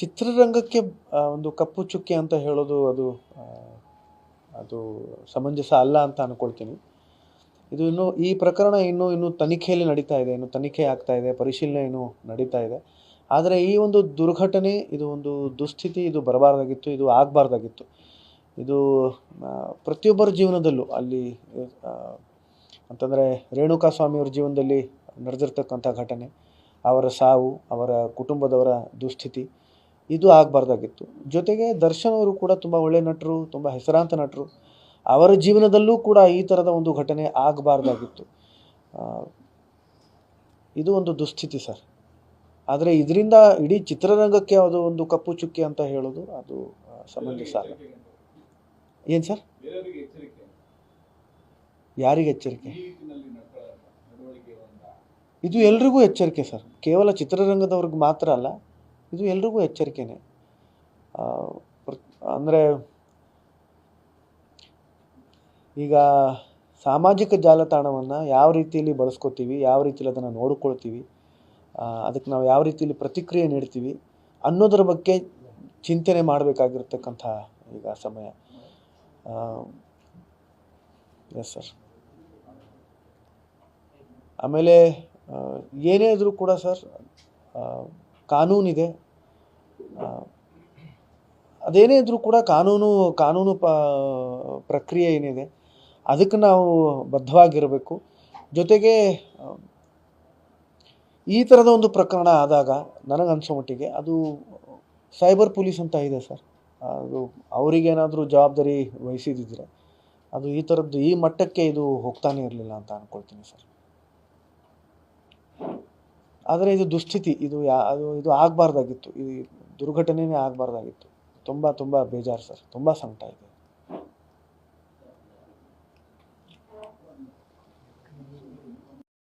ಚಿತ್ರರಂಗಕ್ಕೆ ಒಂದು ಕಪ್ಪು ಚುಕ್ಕೆ ಅಂತ ಹೇಳೋದು ಅದು ಅದು ಸಮಂಜಸ ಅಲ್ಲ ಅಂತ ಅನ್ಕೊಳ್ತೀನಿ. ಇದು ಇನ್ನು, ಈ ಪ್ರಕರಣ ಇನ್ನೂ, ಇನ್ನು ತನಿಖೆಯಲ್ಲಿ ನಡೀತಾ ಇದೆ. ಇನ್ನು ತನಿಖೆ ಆಗ್ತಾ ಇದೆ. ಪರಿಶೀಲನೆ ಇನ್ನೂ ನಡೀತಾ ಇದೆ. ಆದರೆ ಈ ಒಂದು ದುರ್ಘಟನೆ, ಇದು ಒಂದು ದುಸ್ಥಿತಿ, ಇದು ಬರಬಾರ್ದಾಗಿತ್ತು, ಇದು ಆಗಬಾರ್ದಾಗಿತ್ತು. ಇದು ಪ್ರತಿಯೊಬ್ಬರ ಜೀವನದಲ್ಲೂ ಅಲ್ಲಿ ಅಂತಂದರೆ ರೇಣುಕಾ ಸ್ವಾಮಿಯವ್ರ ಜೀವನದಲ್ಲಿ ನಡೆದಿರ್ತಕ್ಕಂಥ ಘಟನೆ, ಅವರ ಸಾವು, ಅವರ ಕುಟುಂಬದವರ ದುಸ್ಥಿತಿ ಇದು ಆಗಬಾರ್ದಾಗಿತ್ತು. ಜೊತೆಗೆ ದರ್ಶನ್ ಅವರು ಕೂಡ ತುಂಬ ಒಳ್ಳೆ ನಟರು, ತುಂಬ ಹೆಸರಾಂತ ನಟರು. ಅವರ ಜೀವನದಲ್ಲೂ ಕೂಡ ಈ ಥರದ ಒಂದು ಘಟನೆ ಆಗಬಾರ್ದಾಗಿತ್ತು. ಇದು ಒಂದು ದುಸ್ಥಿತಿ ಸರ್. ಆದರೆ ಇದರಿಂದ ಇಡೀ ಚಿತ್ರರಂಗಕ್ಕೆ ಅದು ಒಂದು ಕಪ್ಪು ಚುಕ್ಕಿ ಅಂತ ಹೇಳೋದು ಅದು ಸಮಂಜಸ ಅಲ್ಲ ಏನು ಸರ್? ಯಾರಿಗೆ ಎಚ್ಚರಿಕೆ? ಇದು ಎಲ್ರಿಗೂ ಎಚ್ಚರಿಕೆ ಸರ್. ಕೇವಲ ಚಿತ್ರರಂಗದವ್ರಿಗೆ ಮಾತ್ರ ಅಲ್ಲ ಇದು ಎಲ್ರಿಗೂ ಎಚ್ಚರಿಕೆನೆ. ಅಂದರೆ ಈಗ ಸಾಮಾಜಿಕ ಜಾಲತಾಣವನ್ನು ಯಾವ ರೀತಿಯಲ್ಲಿ ಬಳಸ್ಕೋತೀವಿ, ಯಾವ ರೀತಿಯಲ್ಲಿ ಅದನ್ನು ನೋಡಿಕೊಳ್ತೀವಿ ಅದಕ್ಕೆ ನಾವು ಯಾವ ರೀತಿಯಲ್ಲಿ ಪ್ರತಿಕ್ರಿಯೆ ನೀಡ್ತೀವಿ ಅನ್ನೋದ್ರ ಬಗ್ಗೆ ಚಿಂತನೆ ಮಾಡಬೇಕಾಗಿರ್ತಕ್ಕಂಥ ಈಗ ಸಮಯ. ಎಸ್ ಸರ್ ಆಮೇಲೆ ಏನೇ ಇದ್ರೂ ಕೂಡ ಸರ್ ಕಾನೂನಿದೆ. ಅದೇನೇ ಇದ್ರೂ ಕೂಡ ಕಾನೂನು ಕಾನೂನು ಪ, ಪ್ರಕ್ರಿಯೆ ಏನಿದೆ, ಅದಕ್ಕೆ ನಾವು ಬದ್ಧವಾಗಿರಬೇಕು. ಜೊತೆಗೆ ಈ ಥರದ ಒಂದು ಪ್ರಕರಣ ಆದಾಗ ನನಗೆ ಅನಿಸೋ ಮಟ್ಟಿಗೆ ಅದು ಸೈಬರ್ ಪೊಲೀಸ್ ಅಂತ ಇದೆ ಸರ್. ಅದು ಅವರಿಗೇನಾದರೂ ಜವಾಬ್ದಾರಿ ವಹಿಸಿದಿದ್ರೆ ಅದು ಈ ಥರದ್ದು ಈ ಮಟ್ಟಕ್ಕೆ ಇದು ಹೋಗ್ತಾನೆ ಇರಲಿಲ್ಲ ಅಂತ ಅಂದ್ಕೊಳ್ತೀನಿ ಸರ್. ಆದರೆ ಇದು ದುಸ್ಥಿತಿ ಇದು ಯಾ, ಅದು, ಇದು ಆಗಬಾರ್ದಾಗಿತ್ತು. ಈ ದುರ್ಘಟನೆಯೇ ಆಗಬಾರ್ದಾಗಿತ್ತು. ತುಂಬ ತುಂಬ ಬೇಜಾರು ಸರ್. ತುಂಬ ಸಂಕಟ ಇದೆ.